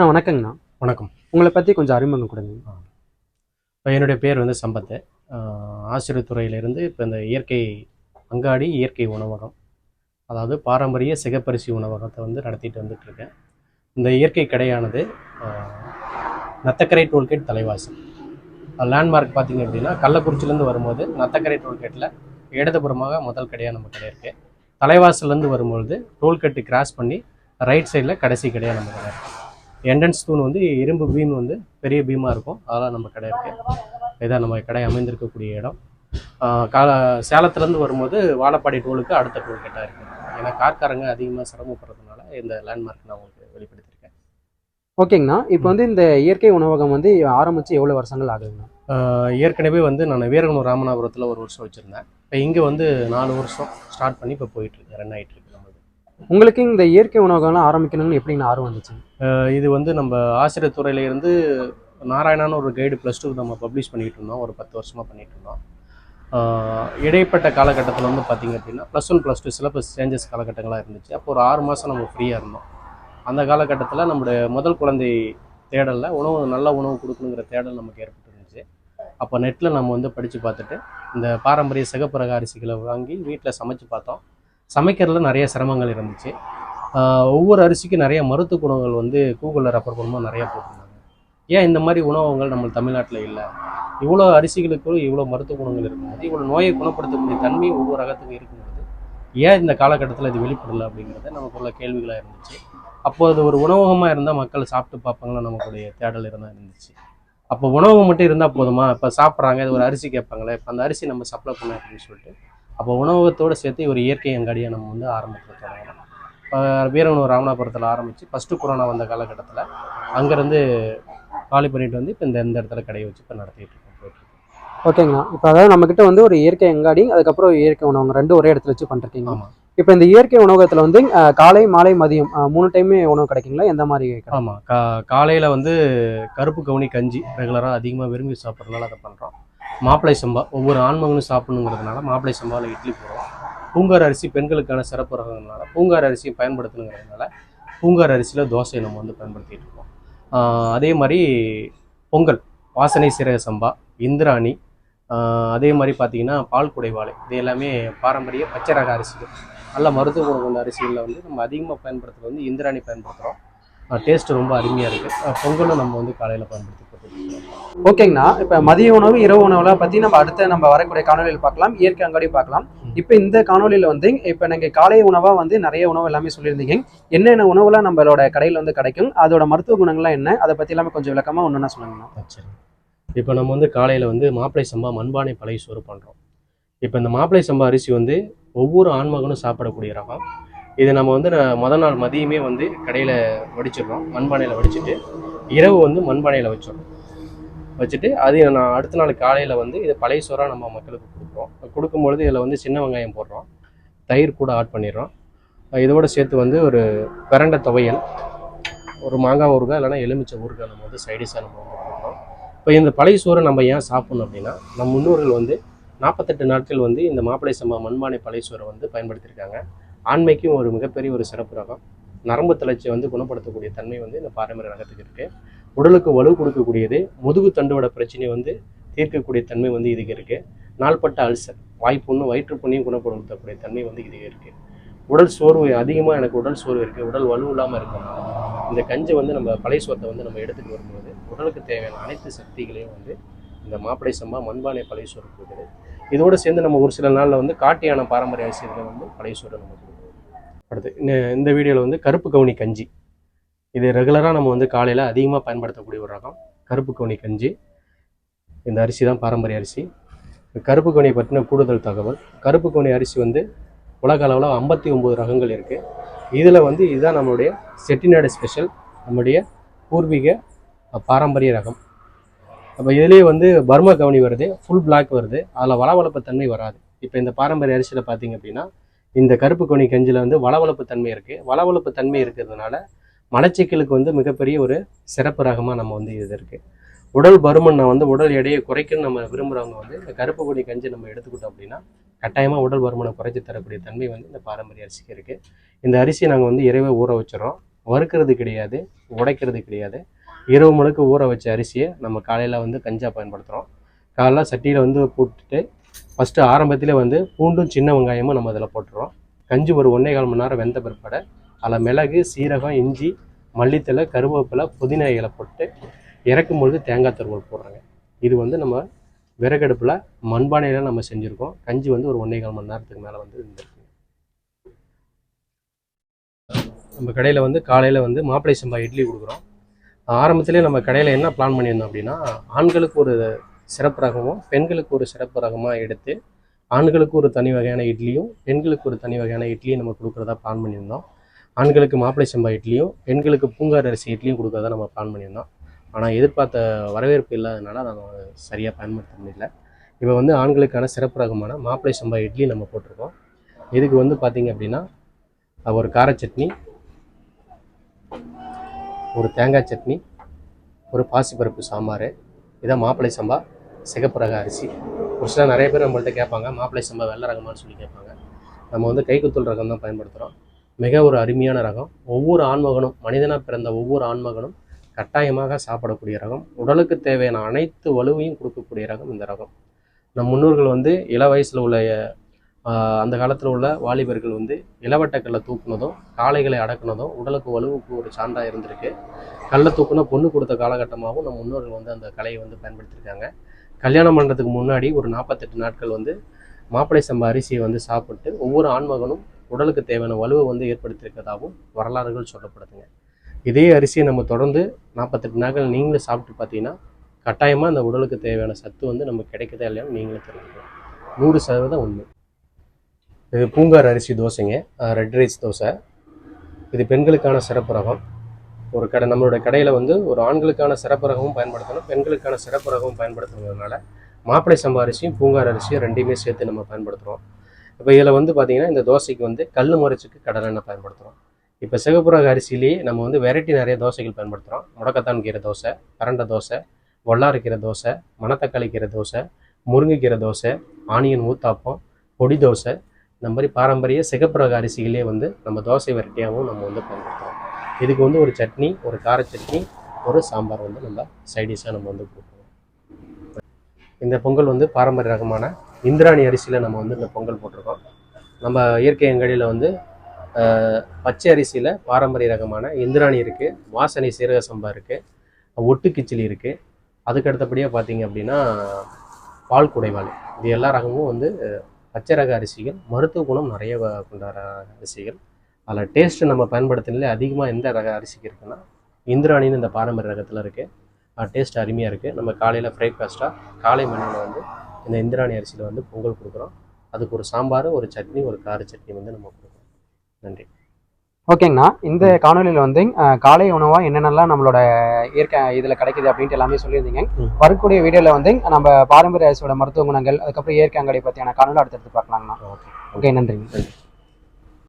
அண்ணா வணக்கங்கண்ணா. வணக்கம். உங்களை பற்றி கொஞ்சம் அறிமுகம் கொடுங்க. இப்போ என்னுடைய பேர் வந்து சம்பத்து. ஆசிரியர் துறையிலிருந்து இப்போ இந்த இயற்கை அங்காடி இயற்கை உணவகம் அதாவது பாரம்பரிய சிகப்பரிசி உணவகத்தை வந்து நடத்திட்டு வந்துட்டு இருக்கேன் இந்த இயற்கை கடையானது Nathakarai toll gate Thalaivasal. Landmark பார்த்தீங்க அப்படின்னா கள்ளக்குறிச்சிலேருந்து வரும்போது நத்தக்கரை டோல்கேட்டில் இடதுபுறமாக முதல் கடையாக நம்ம கடை இருக்குது தலைவாசல்லேருந்து வரும்பொழுது டோல்கேட்டு கிராஸ் பண்ணி ரைட் சைடில் கடைசி கடையாக நம்ம கடை இருக்குது என்ட்ரன்ஸ் தூண் வந்து இரும்பு பீம் வந்து பெரிய பீமாக இருக்கும். அதெல்லாம் நம்ம கடை இருக்குது இதான் நம்ம கடை அமைந்திருக்கக்கூடிய இடம். கால சேலத்துலேருந்து வரும்போது வாழப்பாடி டோலுக்கு அடுத்த டோல் கட்டாக இருக்குது ஏன்னா கார்காரங்க அதிகமாக சிரமப்படுறதுனால இந்த லேண்ட்மார்க் நான் உங்களுக்கு வெளிப்படுத்தியிருக்கேன். ஓகேங்கண்ணா. இப்போ வந்து இந்த இயற்கை உணவகம் வந்து ஆரம்பித்து எவ்வளோ வருஷங்கள் ஆகுதுங்கண்ணா? ஏற்கனவே வந்து நான் வீரகனூர் ராமநாதபுரத்தில் ஒரு வருஷம் வச்சுருந்தேன். இப்போ இங்கே வந்து நாலு வருஷம் ஸ்டார்ட் பண்ணி இப்போ போயிட்டுருக்கு ரன் ஆகிட்டு இருக்கு. நம்மளுக்கு உங்களுக்கு இந்த இயற்கை உணவுகள்லாம் ஆரம்பிக்கணும்னு எப்படின்னு ஆர்வம் வந்துச்சு? இது வந்து நம்ம ஆசிரியர் துறையிலேருந்து நாராயணான்னு ஒரு கைடு ப்ளஸ் டூ நம்ம பப்ளிஷ் பண்ணிட்டு இருந்தோம். ஒரு பத்து வருஷமாக பண்ணிட்டு இருந்தோம். இடைப்பட்ட காலகட்டத்தில் வந்து பார்த்திங்க அப்படின்னா plus one plus two syllabus changes காலகட்டங்களாக இருந்துச்சு. அப்போ ஒரு ஆறு மாதம் நம்ம ஃப்ரீயாக இருந்தோம். அந்த காலகட்டத்தில் நம்முடைய முதல் குழந்தை தேடலில் உணவு நல்ல உணவு கொடுக்கணுங்கிற தேடல் நமக்கு ஏற்பட்டு இருந்துச்சு அப்போ நெட்டில் நம்ம வந்து படித்து பார்த்துட்டு இந்த பாரம்பரிய சிகப்புரக அரிசிகளை வாங்கி வீட்டில் சமைச்சு பார்த்தோம். சமைக்கிறதுல நிறைய சிரமங்கள் இருந்துச்சு. ஒவ்வொரு அரிசிக்கும் நிறைய மருத்துவ குணங்கள் வந்து கூகுளில் ரெஃபர் பண்ணும்போது நிறையா போட்டிருந்தாங்க. ஏன் இந்த மாதிரி உணவகங்கள் நம்ம தமிழ்நாட்டில் இல்லை? இவ்வளோ அரிசிகளுக்கும் இவ்வளோ மருத்துவ குணங்கள் இருக்கும்போது இவ்வளோ நோயை குணப்படுத்தக்கூடிய தன்மை ஒவ்வொரு ரகத்துக்கும் இருக்கும்போது ஏன் இந்த காலகட்டத்தில் இது வெளிப்படலை அப்படிங்கிறது நமக்குள்ள கேள்விகளாக இருந்துச்சு. அப்போ அது ஒரு உணவகமாக இருந்தால் மக்கள் சாப்பிட்டு பார்ப்பாங்களா நமக்குடைய தேடல் இருந்தால் இருந்துச்சு. அப்போ உணவு மட்டும் இருந்தால் போதுமா? இப்போ சாப்பிட்றாங்க இது ஒரு அரிசி கேட்பாங்களே இப்போ அந்த அரிசி நம்ம சப்ளை பண்ண அப்படின்னு சொல்லிட்டு அப்போ உணவகத்தோடு சேர்த்து ஒரு இயற்கை அங்காடியை நம்ம வந்து ஆரம்பத்தில் தொடங்கணும் இப்போ வீரனூர் ராமநாதபுரத்தில் ஆரம்பித்து ஃபஸ்ட்டு கொரோனா வந்த காலகட்டத்தில் அங்கேருந்து காலி பண்ணிட்டு வந்து இப்போ இந்த இந்த இடத்துல கடையை வச்சு இப்போ நடத்திட்டு இருக்கோம். ஓகேங்கண்ணா இப்போ அதாவது நம்மக்கிட்ட வந்து ஒரு இயற்கை அங்காடி அதுக்கப்புறம் இயற்கை உணவகம் ரெண்டும் ஒரே இடத்துல வச்சு பண்ணிருக்கீங்க. இப்போ இந்த இயற்கை உணவகத்தில் வந்து காலை மாலை மதியம் மூணு டைமே உணவு கிடைக்குங்களா? எந்த மாதிரி? ஆமாம் கா காலையில் வந்து கருப்பு கவுனி கஞ்சி ரெகுலராக அதிகமாக விரும்பி சாப்பிட்றதுனால அதை பண்ணுறோம் மாப்பிளை சம்பா ஒவ்வொரு ஆண்மகனும் சாப்பிடணுங்கிறதுனால மாப்பிளை சம்பாவில் இட்லி போடுறோம். பூங்கார் அரிசி பெண்களுக்கான சிறப்பு ரகங்கள்னால பூங்கார் அரிசியை பயன்படுத்தணுங்கிறதுனால பூங்கார் அரிசியில் தோசையை நம்ம வந்து பயன்படுத்திகிட்டு இருக்கோம். அதே மாதிரி பொங்கல் வாசனை சீரக சம்பா இந்திராணி அதே மாதிரி பார்த்தீங்கன்னா பால் குடைவாளை இது எல்லாமே பாரம்பரிய பச்சை ரக அரிசிகள். நல்ல மருத்துவ குணம் கொண்ட அரிசிகளில் வந்து நம்ம அதிகமாக பயன்படுத்துறது வந்து இந்திராணி பயன்படுத்துகிறோம் டேஸ்ட்டு ரொம்ப அருமையாக இருக்குது பொங்கலும் நம்ம வந்து காலையில் பயன்படுத்தி போட்டுருக்கோம் ஓகேங்கண்ணா. இப்போ மதிய உணவு இரவு உணவுலாம் பற்றி நம்ம அடுத்த நம்ம வரக்கூடிய காணொலியில் பார்க்கலாம். இயற்கை அங்காடி பார்க்கலாம். இப்போ இந்த காணொலியில் வந்து இப்போ நீங்கள் காலை உணவாக வந்து நிறைய உணவு எல்லாமே சொல்லியிருந்தீங்க. என்னென்ன உணவுலாம் நம்மளோட கடையில் வந்து கிடைக்கும் அதோட மருத்துவ குணங்கள்லாம் என்ன அதை பற்றி எல்லாமே கொஞ்சம் விளக்கமாக ஒன்றுனா சொல்லுங்கண்ணா. சரி இப்போ நம்ம வந்து காலையில் வந்து மாப்பிளை சம்பா மண்பானை பழைய சோறு பண்ணுறோம் இப்போ இந்த மாப்பிளை சம்பா அரிசி வந்து ஒவ்வொரு ஆண்மகனும் சாப்பிடக்கூடிய ரகம். இது நம்ம வந்து நான் நாள் மதியமே வந்து கடையில் வடிச்சிடுறோம். மண்பானையில் வடிச்சிட்டு இரவு வந்து மண்பானையில் வச்சிடுறோம். வச்சுட்டு அது நான் அடுத்த நாள் காலையில் வந்து இது பழைய சோறாக நம்ம மக்களுக்கு கொடுக்குறோம். கொடுக்கும்பொழுது இதில் வந்து சின்ன வெங்காயம் போடுறோம். தயிர் கூட ஆட் பண்ணிடுறோம். இதோட சேர்த்து வந்து ஒரு பிரண்டை துவையல். ஒரு மாங்காய் ஊறுகாய் இல்லைன்னா எலுமிச்சை ஊறுகாய் நம்ம வந்து சைடிஷாக நம்ம வந்து கொடுக்குறோம் இப்போ இந்த பழைய சோறை நம்ம ஏன் சாப்பிடணும் அப்படின்னா நம்ம முன்னோர்கள் வந்து நாற்பத்தெட்டு நாட்கள் வந்து இந்த மாப்பிளை சம்பா மண்பானை பழைய சோறை வந்து பயன்படுத்தியிருக்காங்க. ஆண்மைக்கும் ஒரு மிகப்பெரிய ஒரு சிறப்பு ரகம். நரம்பு தளர்ச்சியை வந்து குணப்படுத்தக்கூடிய தன்மை வந்து இந்த பாரம்பரிய ரகத்துக்கு இருக்குது உடலுக்கு வலு கொடுக்கக்கூடியது முதுகு தண்டுவட பிரச்சனையை வந்து தீர்க்கக்கூடிய தன்மை வந்து இதுக்கு இருக்குது நாள்பட்ட அல்சர் வாய்ப்புண்ணு வயிற்றுப்புண்ணையும் குணப்படுத்தக்கூடிய தன்மை வந்து இதுக்கு இருக்குது உடல் சோர்வு அதிகமாக எனக்கு உடல் சோர்வு இருக்குது உடல் வலு இல்லாமல் இருக்கணும் இந்த கஞ்சி வந்து நம்ம பழைய சோத்தை வந்து நம்ம எடுத்துகிட்டு வரும்போது உடலுக்கு தேவையான அனைத்து சக்திகளையும் வந்து இந்த மாப்பிளை சம்பா மண்பானை பழைய சோறு கொடுக்குது. இதோடு சேர்ந்து நம்ம ஒரு சில நாளில் வந்து காட்டியான பாரம்பரிய அரிசியில் வந்து பழைய சோறு நம்ம கொடுக்குறோம் அடுத்து இந்த- இந்த வீடியோவில் வந்து கருப்பு கவுனி கஞ்சி. இது ரெகுலராக நம்ம வந்து காலையில் அதிகமாக பயன்படுத்தக்கூடிய ஒரு ரகம் கருப்பு கவுனி கஞ்சி. இந்த அரிசி தான் பாரம்பரிய அரிசி. கருப்பு கவுனியை பற்றின கூடுதல் தகவல் கருப்பு கவுனி அரிசி வந்து உலக அளவில் ஐம்பத்தி ஒம்பது ரகங்கள் இருக்குது இதில் வந்து இதுதான் நம்மளுடைய செட்டிநாடு ஸ்பெஷல் நம்முடைய பூர்வீக பாரம்பரிய ரகம். அப்போ இதுலேயே வந்து பர்மா கவனி வருது ஃபுல் பிளாக் வருது அதில் வளவளப்பு தன்மை வராது. இப்போ இந்த பாரம்பரிய அரிசியில் பார்த்தீங்க அப்படின்னா இந்த கருப்பு கவுனி கஞ்சியில் வந்து வளவளப்பு தன்மை இருக்குது வளவளப்பு தன்மை இருக்கிறதுனால மலச்சிக்கலுக்கு வந்து மிகப்பெரிய ஒரு சிறப்பு ரகமாக நம்ம வந்து இது இருக்குது உடல் பருமன் வந்து உடல் எடையை குறைக்கணும்னு நம்ம விரும்புகிறவங்க வந்து இந்த கருப்பு கொடி கஞ்சி நம்ம எடுத்துக்கிட்டோம் அப்படின்னா கட்டாயமாக உடல் பருமனை குறைச்சி தரக்கூடிய தன்மை வந்து இந்த பாரம்பரிய அரிசிக்கு இருக்குது இந்த அரிசியை நாங்கள் வந்து இரவே ஊற வச்சிடறோம். வறுக்கிறது கிடையாது உடைக்கிறது கிடையாது. இரவு முழுக்க ஊற வச்ச அரிசியை நம்ம காலையில் வந்து கஞ்சா பயன்படுத்துகிறோம் காலைல சட்டியில் வந்து போட்டுட்டு ஃபஸ்ட்டு ஆரம்பத்திலே வந்து பூண்டும் சின்ன வெங்காயமும் நம்ம அதில் போட்டுறோம். கஞ்சி ஒரு ஒன்றே கால் மணி நேரம் வெந்த பிற்பாடு அதில் மிளகு சீரகம் இஞ்சி மல்லித்தலை கருவேப்பிலை புதினா இலை போட்டு இறக்கும் பொழுது தேங்காய் துருவல் போடுறாங்க. இது வந்து நம்ம விறகடுப்பில் மண்பானையில் நம்ம செஞ்சுருக்கோம். கஞ்சி வந்து ஒரு ஒன்றே கால் மணி நேரத்துக்கு மேலே வந்து இருந்திருக்கு நம்ம கடையில் வந்து காலையில் வந்து மாப்பிளை சம்பா இட்லி கொடுக்குறோம். ஆரம்பத்திலே நம்ம கடையில் என்ன பிளான் பண்ணியிருந்தோம் அப்படின்னா ஆண்களுக்கு ஒரு சிறப்பு ரகமும் பெண்களுக்கு ஒரு சிறப்பு ரகமாக எடுத்து ஆண்களுக்கு ஒரு தனி வகையான இட்லியும் பெண்களுக்கு ஒரு தனி வகையான இட்லியும் நம்ம கொடுக்குறதா பிளான் பண்ணியிருந்தோம். ஆண்களுக்கு மாப்பிளை சம்பா இட்லியும் பெண்களுக்கு பூங்கார் அரிசி இட்லியும் கொடுக்குறதா நம்ம பிளான் பண்ணியிருந்தோம். ஆனால் எதிர்பார்த்த வரவேற்பு இல்லாதனால நம்ம சரியாக பயன்படுத்த முடியல. இப்போ வந்து ஆண்களுக்கான சிறப்பு ரகமான மாப்பிளை சம்பா இட்லி நம்ம போட்டிருக்கோம். இதுக்கு வந்து பார்த்திங்க அப்படின்னா ஒரு கார சட்னி ஒரு தேங்காய் சட்னி ஒரு பாசிப்பருப்பு சாம்பார் இதான் மாப்பிளை சம்பா சிகப்பு ரக அரிசி. ஒரு சில நிறைய பேர் நம்மள்ட்ட கேட்பாங்க மாப்பிளை சம்பா வெள்ளை ரகமானு சொல்லி கேட்பாங்க. நம்ம வந்து கைக்குத்தல் ரகம் தான் பயன்படுத்துகிறோம் மிக ஒரு அருமையான ரகம். ஒவ்வொரு ஆண்மகனும் மனிதனாக பிறந்த ஒவ்வொரு ஆண்மகனும் கட்டாயமாக சாப்பிடக்கூடிய ரகம். உடலுக்கு தேவையான அனைத்து வலுவையும் கொடுக்கக்கூடிய ரகம் இந்த ரகம். நம் முன்னோர்கள் வந்து இள வயசில் உள்ள அந்த காலத்தில் உள்ள வாலிபர்கள் வந்து இளவட்டக்கல்லை தூக்குனதும் காளைகளை அடக்குனதும் உடலுக்கு வலுவுக்கு ஒரு சான்றாக இருந்திருக்கு. கல்லை தூக்குனா பொண்ணு கொடுத்த காலகட்டமாகவும் நம் முன்னோர்கள் வந்து அந்த கலையை வந்து பயன்படுத்தியிருக்காங்க கல்யாணம் பண்ணுறதுக்கு முன்னாடி ஒரு நாற்பத்தெட்டு நாட்கள் வந்து மாப்பிள்ளை சம்பா அரிசியை வந்து சாப்பிட்டு ஒவ்வொரு ஆண்மகனும் உடலுக்கு தேவையான வலுவை வந்து ஏற்படுத்தியிருக்கதாகவும் வரலாறுகள் சொல்லப்படுதுங்க. இதே அரிசியை நம்ம தொடர்ந்து நாற்பத்தெட்டு நாட்கள் நீங்களும் சாப்பிட்டு பார்த்தீங்கன்னா கட்டாயமாக அந்த உடலுக்கு தேவையான சத்து வந்து நமக்கு கிடைக்குதா இல்லையான்னு நீங்களே தெரிஞ்சுக்கலாம் நூறு சதவீதம் உண்மை. இது பூங்கார் அரிசி தோசைங்க. Red rice dosa. இது பெண்களுக்கான சிறப்பு ரகம் ஒரு கடை நம்மளோட கடையில் வந்து ஒரு ஆண்களுக்கான சிறப்பு ரகமும் பயன்படுத்தணும் பெண்களுக்கான சிறப்பு ரகமும் பயன்படுத்துறதுனால மாப்பிளை சம்பா அரிசியும் பூங்கார் அரிசியும் ரெண்டையுமே சேர்த்து நம்ம பயன்படுத்துகிறோம் இப்போ இதில் வந்து பார்த்தீங்கன்னா இந்த தோசைக்கு வந்து கல் மரிச்சுக்கு கடலெண்ணெய் பயன்படுத்துகிறோம் இப்போ சிகப்பு ரக நம்ம வந்து வெரைட்டி நிறைய தோசைகள் பயன்படுத்துகிறோம் முடக்கத்தான் கீரை தோசை பரண்டை தோசை வல்லாறு தோசை மணத்தக்காளி கீரை தோசை முருங்கைக்கீரை தோசை ஆனியன் ஊத்தாப்பம் பொடி தோசை. இந்த மாதிரி பாரம்பரிய சிகப்பு ரக அரிசிகளே வந்து நம்ம தோசை வெரைட்டியாகவும் நம்ம வந்து பயன்படுத்துகிறோம் இதுக்கு வந்து ஒரு சட்னி ஒரு கார சட்னி ஒரு சாம்பார் வந்து நம்ம சைடிஷாக நம்ம வந்து கொடுப்போம். இந்த பொங்கல் வந்து பாரம்பரிய ரகமான இந்திராணி அரிசியில் நம்ம வந்து இந்த பொங்கல் போட்டிருக்கோம். நம்ம இயற்கை அங்கடியில் வந்து பச்சை அரிசியில் பாரம்பரிய ரகமான இந்திராணி இருக்குது வாசனை சீரக சம்பா இருக்குது ஒட்டு கிச்சிலி இருக்குது அதுக்கு அடுத்தபடியாக பார்த்தீங்க அப்படின்னா பால் குடைவாள். இது எல்லா ரகமும் வந்து பச்சை ரக அரிசிகள் மருத்துவ குணம் நிறைய கொண்ட அரிசிகள். அதில் டேஸ்ட்டு நம்ம பயன்படுத்தினாலே அதிகமாக எந்த ரக அரிசிக்கு இருக்குன்னா இந்திராணின்னு இந்த பாரம்பரிய ரகத்தில் இருக்குது டேஸ்ட் அருமையாக இருக்குது நம்ம காலையில் பிரேக்ஃபாஸ்ட்டாக காலை மணியில் வந்து இந்த இந்திராணி அரிசியில் வந்து பொங்கல் கொடுக்குறோம். அதுக்கு ஒரு சாம்பார் ஒரு சட்னி ஒரு கார சட்னி வந்து நம்ம கொடுக்குறோம். நன்றி. ஓகேங்கண்ணா. இந்த காணொலியில் வந்து காலை உணவாக என்னென்னலாம் நம்மளோட இயற்கை இதில் கிடைக்குது அப்படின்ட்டு எல்லாமே சொல்லியிருந்தீங்க. வரக்கூடிய வீடியோவில் வந்து நம்ம பாரம்பரிய அரிசியோட மருத்துவ குணங்கள் அதுக்கப்புறம் இயற்கை அங்காடி பற்றியான காணொலி அடுத்தடுத்து பார்க்கலாங்கண்ணா. ஓகே. ஓகே நன்றி. நன்றி.